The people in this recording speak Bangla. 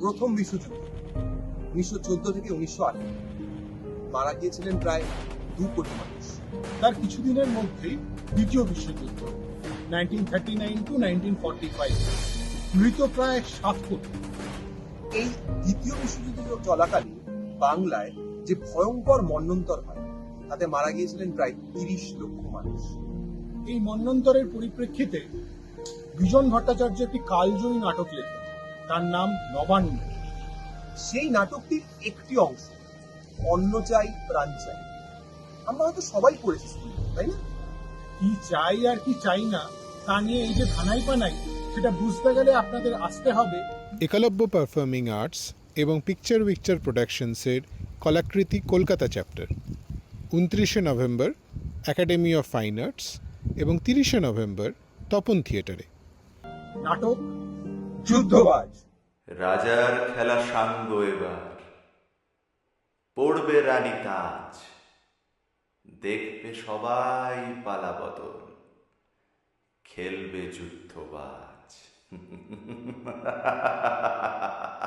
প্রথম বিশ্বযুদ্ধ উনিশশো চোদ্দ থেকে উনিশশো আট। মারা গিয়েছিলেন প্রায় দু কোটি মানুষ। তার কিছুদিনের মধ্যেই দ্বিতীয় বিশ্বযুদ্ধ nineteen thirty nine to nineteen forty five মৃত প্রায় সাত কোটি। এই দ্বিতীয় বিশ্বযুদ্ধ চলাকালীন বাংলায় যে ভয়ঙ্কর মন্বন্তর হয় তাতে মারা গিয়েছিলেন প্রায় তিরিশ লক্ষ মানুষ। এই মন্বন্তরের পরিপ্রেক্ষিতে বিজন ভট্টাচার্য একটি কালজয়ী নাটক লেখেন। তার নাম নবান্ন। সেই নাটকটির একটি অংশ, অন্ন চাই, প্রাণ চাই। আমরা হয়তো সবাই পড়েছি তাই না? কি চাই আর কি চাই না, তা নিয়ে এই যে ধানাই পানাই সেটা বুঝতে গেলে আপনাদের আসতে হবে। একলব্য পারফর্মিং আর্টস এবং পিকচার উইকচার প্রোডাকশনসের কলাকৃতি কলকাতা চ্যাপ্টার উনত্রিশে November academy of fine arts এবং তিরিশে নভেম্বর, তপন থিয়েটারে নাটক, যুদ্ধবাজ। রাজার খেলা সাঙ্গ এবার। পড়বে রানী তাজ, দেখবে সবাই পালা বদল। খেলবে যুদ্ধবাজ।